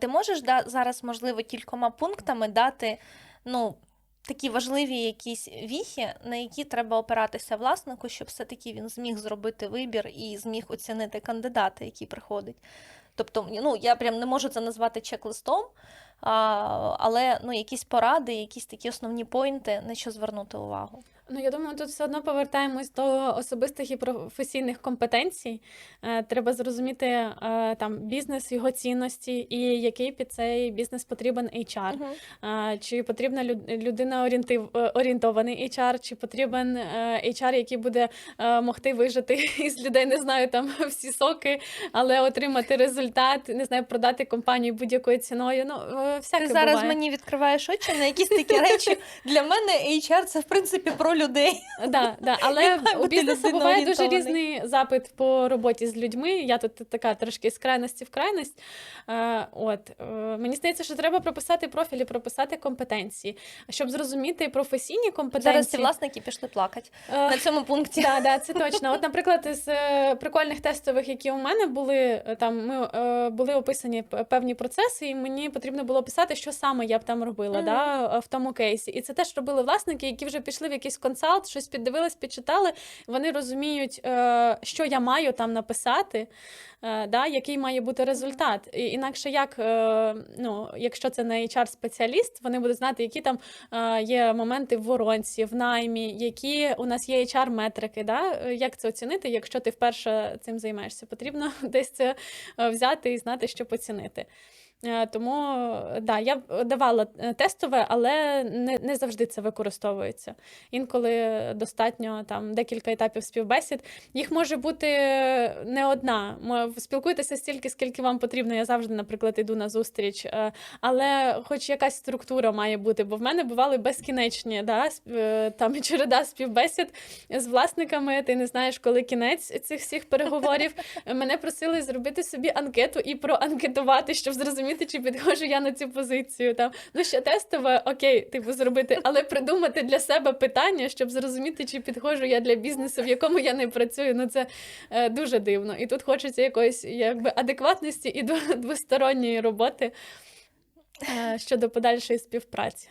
ти можеш да, зараз, можливо, кількома пунктами дати ну, такі важливі якісь віхи, на які треба опиратися власнику, щоб все-таки він зміг зробити вибір і зміг оцінити кандидата, який приходить. Тобто, ну, я прям не можу це назвати чек-листом, але ну, якісь поради, якісь такі основні поінти, на що звернути увагу. Ну, я думаю, тут все одно повертаємось до особистих і професійних компетенцій. Е, Треба зрозуміти е, там бізнес, його цінності і який під цей бізнес потрібен HR. Мгм. Е, Чи потрібна люд- людина орієнтив- орієнтований HR, чи потрібен HR, який буде могти вижити із людей, не знаю, там всі соки, але отримати результат, не знаю, продати компанію будь-якою ціною. Ну, всяке Ти зараз буває. мені відкриваєш очі на якісь такі речі. Для мене HR це в принципі про людей. Да, да. Але у бізнесу буває дуже різний запит по роботі з людьми. Я тут така трошки з крайності в крайність. От е, мені здається, що треба прописати профілі, прописати компетенції, щоб зрозуміти професійні компетенції. Зараз ці власники пішли плакати Е, на цьому пункті. Так, да, це точно. От, наприклад, з е, прикольних тестових, які у мене були, там ми були описані певні процеси, і мені потрібно було писати, що саме я б там робила Мгм. да, в тому кейсі. І це теж робили власники, які вже пішли в якийсь консалт, щось піддивились, підчитали. Вони розуміють, е, що я маю там написати, е, да, який має бути результат. І, інакше як, е, ну, якщо це не HR-спеціаліст, вони будуть знати, які там є моменти в воронці, в наймі, які у нас є HR-метрики. Да? Як це оцінити, якщо ти вперше цим займаєшся? Потрібно десь це взяти і знати, що поцінити. Е, Тому е, да, я давала е, тестове, але не, не завжди це використовується. Інколи достатньо там декілька етапів співбесід. Їх може бути не одна. Спілкуйтеся стільки, скільки вам потрібно. Я завжди, наприклад, іду на зустріч. е, Але хоч якась структура має бути, бо в мене бували безкінечні да, е, там череда співбесід з власниками. Ти не знаєш, коли кінець цих всіх переговорів. Мене просили зробити собі анкету і проанкетувати, щоб зрозуміти, чи підходжу я на цю позицію. Там ну ще тестове, окей, типу зробити, але придумати для себе питання, щоб зрозуміти, чи підходжу я для бізнесу, в якому я не працюю. Ну це е, дуже дивно. І тут хочеться якоїсь якби адекватності і двосторонньої роботи е, щодо подальшої співпраці.